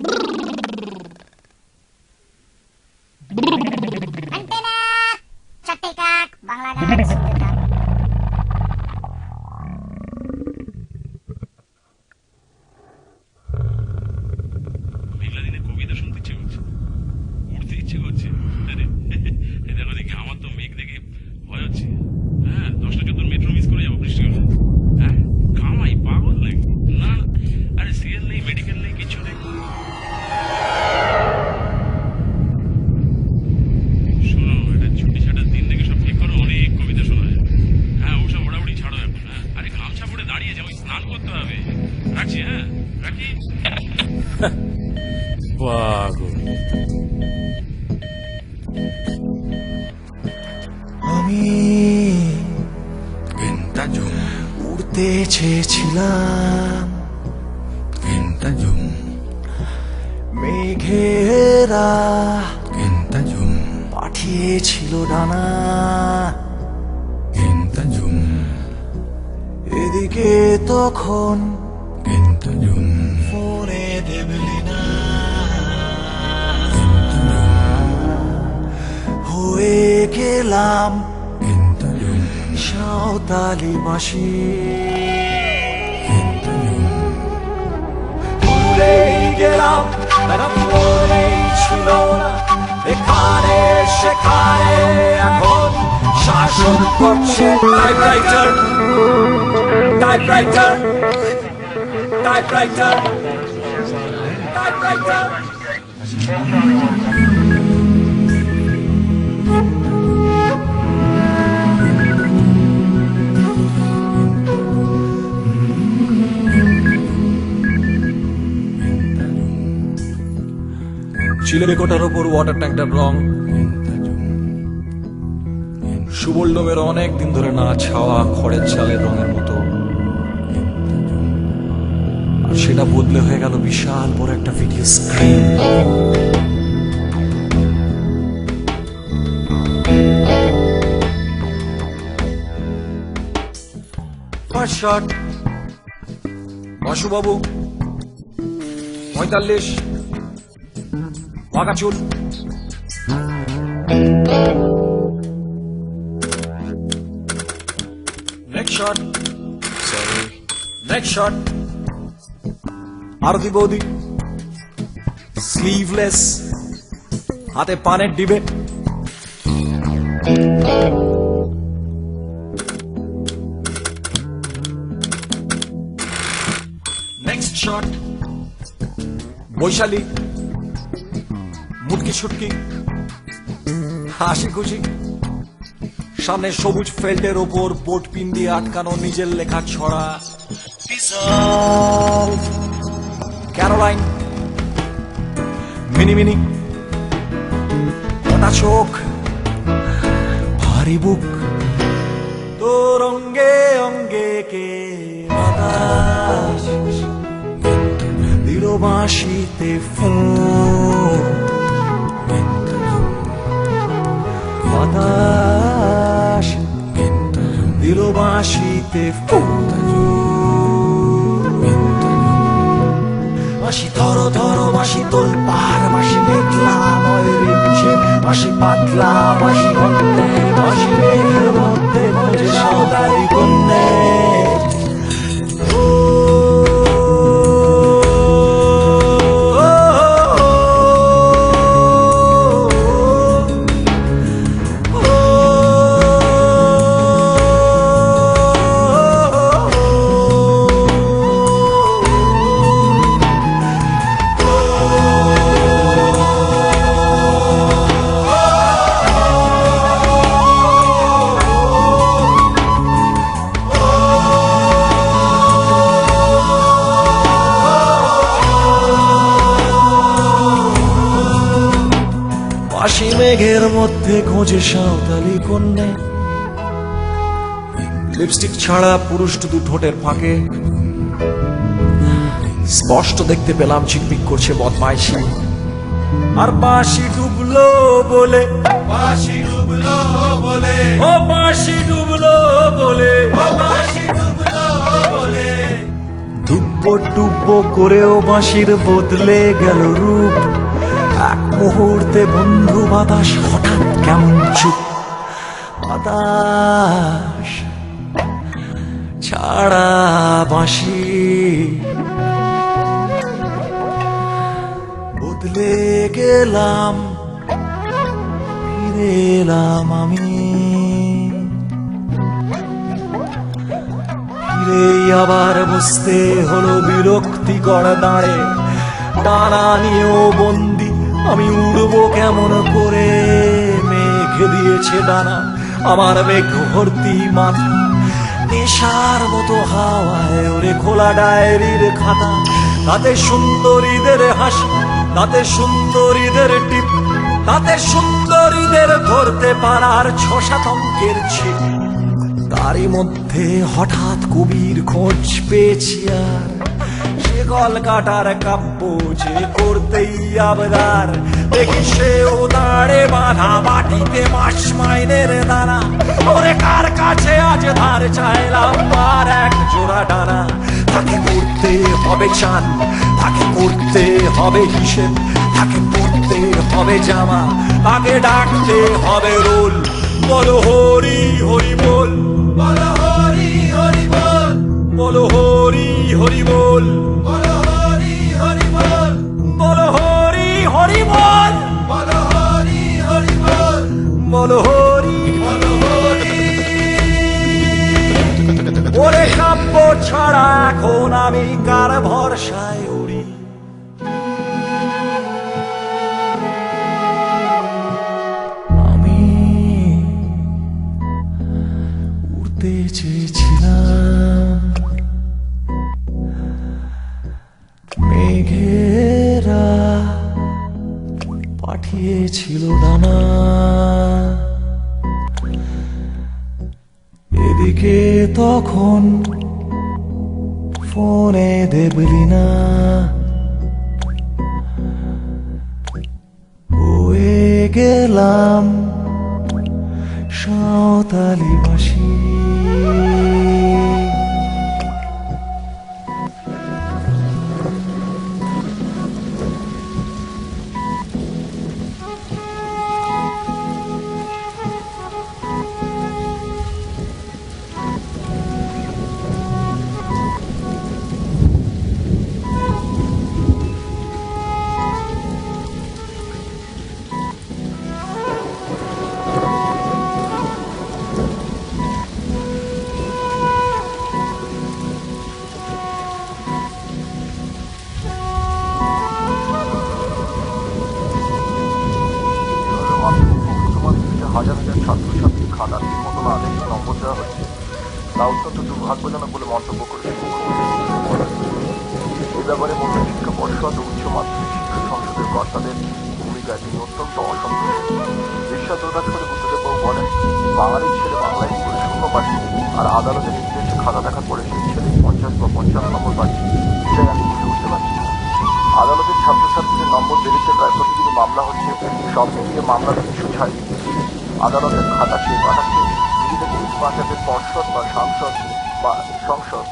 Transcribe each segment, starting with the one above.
Brrr. পাগল আমি Ventajum, উড়তে চেয়েছিলাম ventajum, মেঘেরা ventajum, পাঠিয়েছিল ডানা ventajum, এদিকে তখন গেলাম সাঁওতালি মাসি গেলাম তারা ছিল না। এখানে সেখানে এখন শাসন করছে টাইপরাইটার টাইপরাইটার টাইপরাইটার টাইপরাইটার চিলের কোটার ওপর ওয়াটার ট্যাঙ্কটার রং। সুবর্ণমের অনেক দিন ধরে না ছাওয়া খড়ের চালের রঙের মতো। আর সেটা বদলে হয়ে গেল বিশাল বড় একটা ভিডিও স্ক্রিন শট বাসুবাবু, পঁয়তাল্লিশ। চুল next shot sorry next shot Arati বৌদি স্লিভলেস হাতে পানের ডিবে। Next shot Vaishali. ছুটকি, হাসি খুশি। সামনে সবুজ ফেল্টের ওপর বোট পিন দিয়ে আটকানো নিজের লেখা ছড়া। ক্যারোলাইন মিনি মিনি। কটা চোখ ভারী বুক। তোর অঙ্গে অঙ্গে কে বাতাস? বাঁশিতে ফুল। বাতাস দিল বাঁশিতে বাঁশি মাসি ধরো বাঁশি তোল পার বাঁশি মেঘলা পিছে মাসি পাতলা মাসি ঘন্টে বাঁশি মধ্যে মধ্যে সদাই কন্যে মধ্যে খোঁজে সাঁওতালি কন্যে। লিপস্টিক ছাড়া পুরুষ দু ঠোঁটের ফাঁকে। স্পষ্ট দেখতে পেলাম চিকপিক করছে বদমাইশি। আর বাঁশি ডুবলো বলে। বাঁশি ডুবলো বলে। ও বাঁশি ডুবলো বলে। ও বাঁশি ডুবলো বলে। ডুব্বো ডুব্বো করেও বাঁশির বদলে গেল রূপ। মুহূর্তে বন্ধু বাতাস, হঠাৎ কেমন চুপ? বাতাস ছাড়া বাঁশি। বদলে গেলাম, ফিরে এলাম আমি। ফিরেই আবার বসতে হলো বিরক্তিকর দাঁড়ে টানা নিয়েও বন্দি আমি উড়বো কেমন করে? মেঘ দিয়েছে ডানা, আমার মেঘ ভর্তি মাথা। নেশার মতো হাওয়ায় ওরে খোলা ডায়েরির খাতা। তাতে সুন্দরীদের হাসি, তাতে সুন্দরীদের টিপ, তাতে সুন্দরীদের ধরতে পারার ছ সাত অঙ্কের ছিপ। তারই মধ্যে হঠাৎ কবির খোঁজ পেয়েছি আর কাটার কাব্য করতেই আবদার। দেখি সেও দাঁড়ে বাঁধা বাটিতে মাস মাইনের দানা। ওরে কার কাছে আজ ধার চাইলাম আর এক জোড়া ডানা? তাকে করতে হবে চান, তাকে করতে হবে হিসেব, তাকে পড়তে হবে জামা। তাকে ডাকতে হবে রোল, বলো হরি হরি বল। বলো হরি হরি বল, বলো হরি হরি বল বলো হরি হরি বল বলো হরি হরি বল বলো হরি হরি বল বলো হরি। ওরে কাব্য ছাড়া এখন আমি কার ভরসায় উড়ি? আমি উড়তে চেয়েছিলাম। পাঠিয়েছিল ডানা এদিকে তখন ফোনে দেবলি না। হয়ে গেলাম সাঁওতালি বাসী ছাত্রছাত্রী খাতার্থীর মতো না দেখে নম্বর দেওয়া হচ্ছে তা অত্যন্ত দুর্ভাগ্যজনক বলে মন্তব্য করেছেন এই ব্যাপারে মধ্য শিক্ষা পর্ষদ ও উচ্চ মাধ্যমিক শিক্ষা সংসদের কর্তাদের ভূমিকায় তিনি অত্যন্ত অসন্তুষ্ট। বিশ্বাস প্রকাশ করে বুদ্ধদেববাবু বলেন বাঙালির ছেলে বাংলায় করে শূন্য পাচ্ছে? আর আদালতের নির্দেশে খাতা দেখার পরে সেই ছেলে পঞ্চাশ বা পঞ্চান্ন নম্বর পাচ্ছে। এটাই আমি বুঝে উঠতে পারছি আদালতের ছাত্রছাত্রীদের নম্বর বেড়েছে প্রায় প্রতিদিনই। মামলা হচ্ছে, সব মিলিয়ে মামলার কিছু ছাড়ি আদালতের খাতা নিজেদের নিজ বাঁচাতে পর্ষদ বা সাংসদ বা সংসদ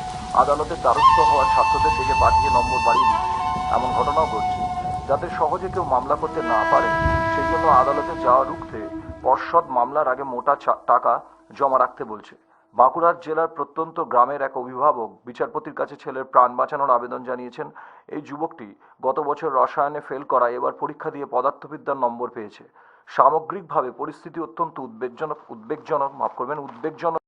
আদালতের দ্বারস্থ হওয়া ছাত্রদের দিকে পাঠিয়ে নম্বর বাড়িয়ে দিচ্ছে। এমন ঘটনাও ঘটছে। যাতে সহজে কেউ মামলা করতে না পারে, সেই জন্য আদালতে যাওয়া রুখতে পর্ষদ মামলার আগে মোটা টাকা জমা রাখতে বলছে। বাঁকুড়ার জেলার প্রত্যন্ত গ্রামের এক অভিভাবক বিচারপতির কাছে ছেলের প্রাণ বাঁচানোর আবেদন জানিয়েছেন। এই যুবকটি গত বছর রসায়নে ফেল করায় এবার পরীক্ষা দিয়ে পদার্থবিদ্যার নম্বর পেয়েছে। সামগ্রিকভাবে পরিস্থিতি অত্যন্ত উদ্বেগজনক উদ্বেগজনক মাফ করবেন উদ্বেগজনক